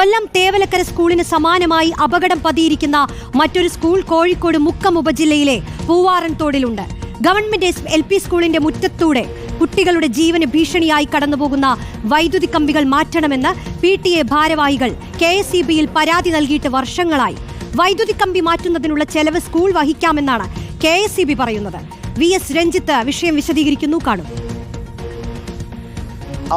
കൊല്ലം തേവലക്കര സ്കൂളിന് സമാനമായി അപകടം പതിയിരിക്കുന്ന മറ്റൊരു സ്കൂൾ കോഴിക്കോട് മുക്കം ഉപജില്ലയിലെ പൂവാറൻ തോടിലുണ്ട്. ഗവൺമെന്റ് എൽ പി സ്കൂളിന്റെ മുറ്റത്തൂടെ കുട്ടികളുടെ ജീവന് ഭീഷണിയായി കടന്നുപോകുന്ന വൈദ്യുതി കമ്പികൾ മാറ്റണമെന്ന് പി ടി എ ഭാരവാഹികൾ കെ എസ് ഇ ബിയിൽ പരാതി നൽകിയിട്ട് വർഷങ്ങളായി. വൈദ്യുതി കമ്പി മാറ്റുന്നതിനുള്ള ചെലവ് സ്കൂൾ വഹിക്കാമെന്നാണ് കെ എസ് ഇ ബി പറയുന്നത്. വി എസ് രഞ്ജിത്ത് വിഷയം വിശദീകരിക്കുന്നു. കാണും.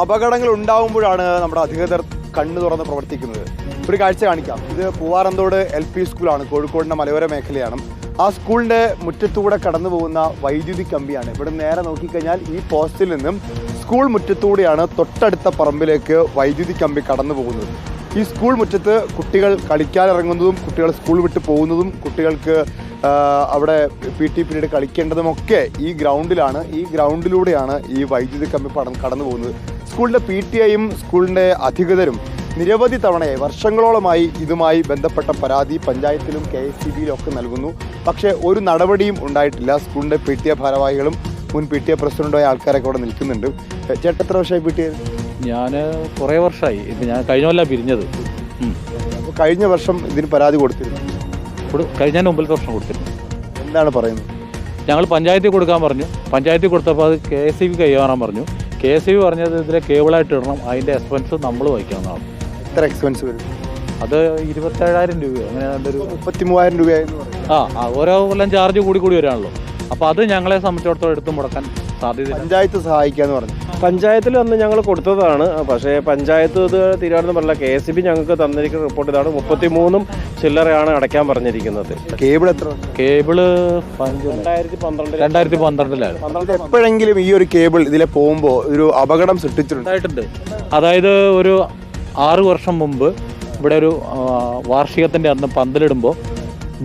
അപകടങ്ങൾ ഉണ്ടാകുമ്പോഴാണ് നമ്മുടെ അധികൃതർ കണ്ണു തുറന്ന് പ്രവർത്തിക്കുന്നത്. ഒരു കാഴ്ച കാണിക്കാം. ഇത് പൂവാറന്തോട് എൽ പി സ്കൂളാണ് കോഴിക്കോടിന്റെ മലയോര മേഖലയാണ്. ആ സ്കൂളിന്റെ മുറ്റത്തൂടെ കടന്നു പോകുന്ന വൈദ്യുതി കമ്പിയാണ്. ഇവിടെ നേരെ നോക്കിക്കഴിഞ്ഞാൽ ഈ പോസ്റ്റിൽ നിന്നും സ്കൂൾ മുറ്റത്തൂടെയാണ് തൊട്ടടുത്ത പറമ്പിലേക്ക് വൈദ്യുതി കമ്പി കടന്നു പോകുന്നത്. ഈ സ്കൂൾ മുറ്റത്ത് കുട്ടികൾ കളിക്കാനിറങ്ങുന്നതും കുട്ടികൾ സ്കൂൾ വിട്ട് പോകുന്നതും കുട്ടികൾക്ക് അവിടെ പി ടി പീരീഡ് കളിക്കേണ്ടതുമൊക്കെ ഈ ഗ്രൗണ്ടിലാണ്. ഈ ഗ്രൗണ്ടിലൂടെയാണ് ഈ വൈദ്യുതി കമ്പി പടം കടന്നു പോകുന്നത്. സ്കൂളിന്റെ പി ടി ഐയും സ്കൂളിന്റെ അധികൃതരും നിരവധി തവണയായി വർഷങ്ങളോളമായി ഇതുമായി ബന്ധപ്പെട്ട പരാതി പഞ്ചായത്തിലും കെ എസ് സി ബിയിലും ഒക്കെ നൽകുന്നു. പക്ഷേ ഒരു നടപടിയും ഉണ്ടായിട്ടില്ല. സ്കൂളിന്റെ പി ടി എ ഭാരവാഹികളും മുൻ പി ടി എ പ്രസിഡന്റായ ആൾക്കാരൊക്കെ അവിടെ നിൽക്കുന്നുണ്ട്. ചേട്ടൻ എത്ര വർഷമായി പി ടി എ? ഞാൻ കുറേ വർഷമായി. ഇപ്പം ഞാൻ കഴിഞ്ഞ കൊല്ലം പിരിഞ്ഞത്. കഴിഞ്ഞ വർഷം ഇതിന് പരാതി കൊടുത്തിരുന്നു. കഴിഞ്ഞ മുമ്പിലത്തെ വർഷം കൊടുത്തിരുന്നു. എന്താണ് പറയുന്നത്? ഞങ്ങൾ പഞ്ചായത്തിൽ കൊടുക്കാൻ പറഞ്ഞു. പഞ്ചായത്തിൽ കൊടുത്തപ്പോൾ അത് കെ എസ് സി ബി കൈമാറാൻ പറഞ്ഞു. കെ എസ് സി ബി പറഞ്ഞത് ഇതിലെ കേബിളായിട്ട് ഇടണം. അതിന്റെ എക്സ്പെൻസ് നമ്മൾ വഹിക്കാവുന്നതാണ്. എത്ര എക്സ്പെൻസ് വരും? അത് ഇരുപത്തേഴായിരം രൂപയോ അങ്ങനെ ഒരു മുപ്പത്തി മൂവായിരം രൂപ ആ ആ ഓരോ കൊല്ലം ചാർജ് കൂടി കൂടി വരാണല്ലോ. അപ്പോൾ അത് ഞങ്ങളെ സംബന്ധിച്ചിടത്തോളം എടുത്ത് മുടക്കാൻ സാധ്യത പഞ്ചായത്ത് സഹായിക്കാന്ന് പറഞ്ഞു. പഞ്ചായത്തിൽ അന്ന് ഞങ്ങൾ കൊടുത്തതാണ്. പക്ഷേ പഞ്ചായത്ത് ഇത് തീരുമാനം പറഞ്ഞില്ല. കെ എസ് ബി ഞങ്ങൾക്ക് തന്നിരിക്കുന്ന റിപ്പോർട്ട് ഇതാണ്. മുപ്പത്തി മൂന്നും ചില്ലറയാണ് അടയ്ക്കാൻ പറഞ്ഞിരിക്കുന്നത്. കേബിൾ എത്ര? കേബിൾ രണ്ടായിരത്തി പന്ത്രണ്ട് രണ്ടായിരത്തി പന്ത്രണ്ടിലാണ് പന്ത്രണ്ട് എപ്പോഴെങ്കിലും ഈ ഒരു കേബിൾ ഇതിലെ പോകുമ്പോൾ ഒരു അപകടം സൃഷ്ടിച്ചിട്ടുണ്ട്. അതായത് ഒരു ആറ് വർഷം മുമ്പ് ഇവിടെ ഒരു വാർഷികത്തിന്റെ വാർഷികത്തിന്റെ അന്ന് പന്തലിടുമ്പോൾ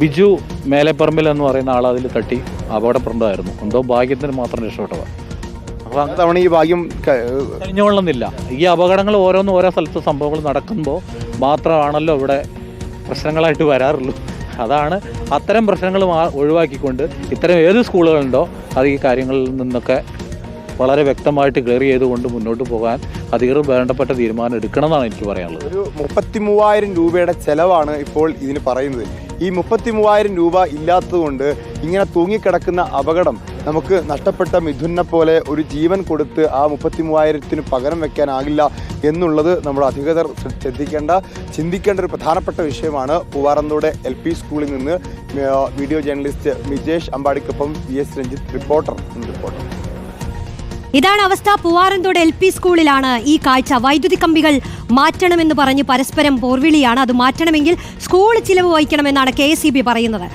ബിജു മേലെപ്പറമ്പിൽ എന്ന് പറയുന്ന ആൾ അതിൽ തട്ടി അപകടപ്പെടുന്നതായിരുന്നു എന്തോ ഭാഗ്യത്തിന് മാത്രം രക്ഷപ്പെട്ടതാണ് അപ്പോൾ തവണ ഈ ഭാഗ്യം കഴിഞ്ഞുകൊള്ളുന്നില്ല ഈ അപകടങ്ങൾ ഓരോന്നും ഓരോ സ്ഥലത്ത് സംഭവങ്ങൾ നടക്കുമ്പോൾ മാത്രമാണല്ലോ ഇവിടെ പ്രശ്നങ്ങളായിട്ട് വരാറുള്ളൂ. അതാണ് അത്തരം പ്രശ്നങ്ങൾ ഒഴിവാക്കിക്കൊണ്ട് ഇത്തരം ഏത് സ്കൂളുകളുണ്ടോ അത് ഈ കാര്യങ്ങളിൽ നിന്നൊക്കെ വളരെ വ്യക്തമായിട്ട് ക്ലിയർ ചെയ്തുകൊണ്ട് മുന്നോട്ട് പോകാൻ അധികൃതർ വേണ്ടപ്പെട്ട തീരുമാനം എടുക്കണമെന്നാണ് എനിക്ക് പറയാനുള്ളത്. ഒരു മുപ്പത്തി മൂവായിരം രൂപയുടെ ചെലവാണ് ഇപ്പോൾ ഇതിന് പറയുന്നത്. ഈ മുപ്പത്തി മൂവായിരം രൂപ ഇല്ലാത്തതുകൊണ്ട് ഇങ്ങനെ തൂങ്ങിക്കിടക്കുന്ന അപകടം നമുക്ക് നഷ്ടപ്പെട്ട മിഥുനെ പോലെ ഒരു ജീവൻ കൊടുത്ത് ആ മുപ്പത്തി മൂവായിരത്തിന് പകരം വെക്കാനാകില്ല എന്നുള്ളത് നമ്മൾ അധികൃതർ ശ്രദ്ധിക്കേണ്ട ചിന്തിക്കേണ്ട ഒരു പ്രധാനപ്പെട്ട വിഷയമാണ്. പൂവാറന്തോടെ എൽ പി സ്കൂളിൽ നിന്ന് video journalist Mijesh അമ്പാടിക്കൊപ്പം V S Ranjith reporter reporter. ഇതാണ് അവസ്ഥ പൂവാറന്തോട് എൽ പി സ്കൂളിലാണ്. ഈ കാഴ്ച വൈദ്യുതി കമ്പികൾ മാറ്റണമെന്ന് പറഞ്ഞ് പരസ്പരം പോർവിളിയാണ്. അത് മാറ്റണമെങ്കിൽ സ്കൂൾ ചിലവ് വഹിക്കണമെന്നാണ് കെ പറയുന്നത്.